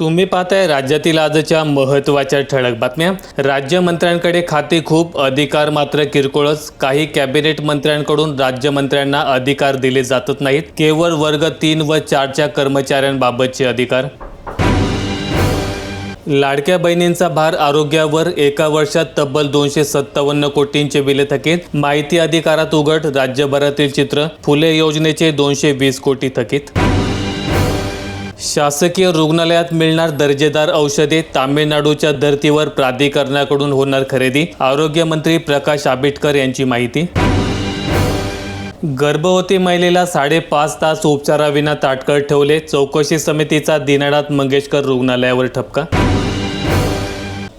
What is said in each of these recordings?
तुम्ही पाहताय राज्यातील आजच्या महत्त्वाच्या ठळक बातम्या. राज्यमंत्र्यांकडे खाते खूप अधिकार मात्र किरकोळच. काही कॅबिनेट मंत्र्यांकडून राज्यमंत्र्यांना अधिकार दिले जातच नाहीत. केवळ वर्ग तीन व चारच्या कर्मचाऱ्यांबाबतचे अधिकार. लाडक्या बहिणींचा भार आरोग्यावर एका वर्षात तब्बल दोनशे सत्तावन्न कोटींचे बिले थकीत. माहिती अधिकारात उघड राज्यभरातील चित्र. फुले योजनेचे दोनशे वीस कोटी थकीत. शासकीय रुग्णालयात मिळणार दर्जेदार औषधे तामिळनाडूच्या धर्तीवर प्राधिकरणाकडून होणार खरेदी. आरोग्यमंत्री प्रकाश आंबेडकर यांची माहिती. गर्भवती महिलेला साडेपाच तास उपचाराविना ताटकळ ठेवले. चौकशी समितीचा दिनानाथ मंगेशकर रुग्णालयावर ठपका.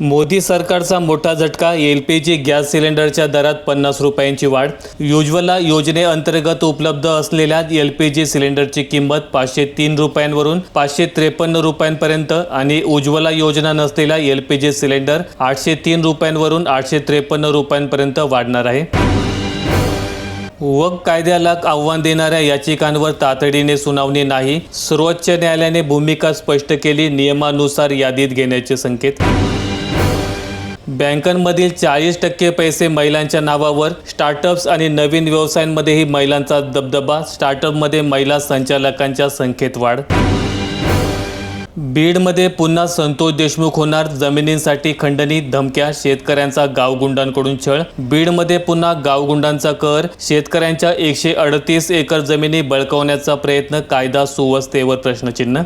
मोदी सरकारचा मोठा झटका एल पी जी गॅस सिलेंडरच्या दरात पन्नास रुपयांची वाढ. उज्ज्वला योजनेअंतर्गत उपलब्ध असलेल्या एल पी जी सिलेंडरची किंमत पाचशे तीन रुपयांवरून पाचशे त्रेपन्न रुपयांपर्यंत आणि उज्ज्वला योजना नसलेला एल पी जी सिलेंडर आठशे तीन रुपयांवरून आठशे त्रेपन्न रुपयांपर्यंत वाढणार आहे. वक कायद्याला आव्हान देणाऱ्या याचिकांवर तातडीने सुनावणी नाही. सर्वोच्च न्यायालयाने भूमिका स्पष्ट केली नियमानुसार यादीत घेण्याचे संकेत. बँकांमधील चाळीस टक्के पैसे महिलांच्या नावावर स्टार्टअप्स आणि नवीन व्यवसायांमध्येही महिलांचा दबदबा स्टार्टअपमध्ये महिला संचालकांच्या संख्येत वाढ. बीडमध्ये पुन्हा संतोष देशमुख होणार जमिनींसाठी खंडणी धमक्या शेतकऱ्यांचा गावगुंडांकडून छळ. बीडमध्ये पुन्हा गावगुंडांचा कर शेतकऱ्यांच्या एकशे अडतीस एकर जमिनी बळकवण्याचा प्रयत्न कायदा सुव्यवस्थेवर प्रश्नचिन्ह.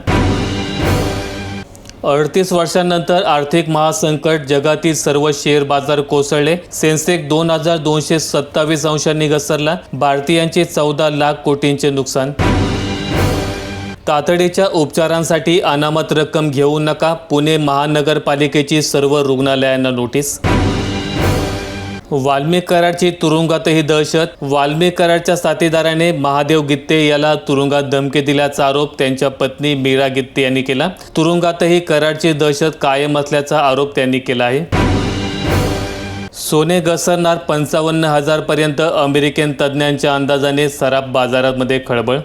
अडतीस वर्षांनंतर आर्थिक महासंकट जगातील सर्व शेअर बाजार कोसळले. सेन्सेक दोन हजार दोनशे सत्तावीस अंशांनी घसरला. भारतीयांचे चौदा लाख कोटींचे नुकसान. तातडीच्या उपचारांसाठी अनामत रक्कम घेऊ नका. पुणे महानगरपालिकेची सर्व रुग्णालयांना नोटीस. वाल्मिक कराडची तुरुंगातही दहशत. वाल्मिक कराडच्या साथीदाराने महादेव गित्ते याला तुरुंगात धमकी दिल्याचा आरोप त्यांच्या पत्नी मीरा गित्ते यांनी केला. तुरुंगातही कराडची दहशत कायम असल्याचा आरोप त्यांनी केला आहे. सोने घसरणार पंचावन्न हजारपर्यंत अमेरिकन तज्ज्ञांच्या अंदाजाने सराफ बाजारामध्ये खळबळ.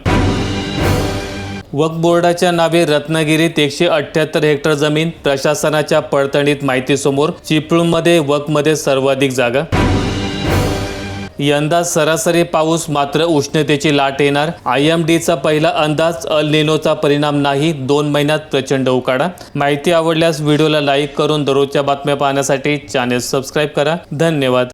वक्फ बोर्डाच्या नावे रत्नागिरीत एकशे अठ्ठ्याहत्तर हेक्टर जमीन प्रशासनाच्या पडतणीत माहितीसमोर चिपळूणमध्ये वकमध्ये सर्वाधिक जागा. यंदा सरासरी पाऊस मात्र उष्णतेची लाट येणार. आय एम डीचा पहिला अंदाज अल निनोचा परिणाम नाही दोन महिन्यात प्रचंड उकाडा. माहिती आवडल्यास व्हिडिओला लाईक करून दररोजच्या बातम्या पाहण्यासाठी चॅनेल सबस्क्राईब करा. धन्यवाद.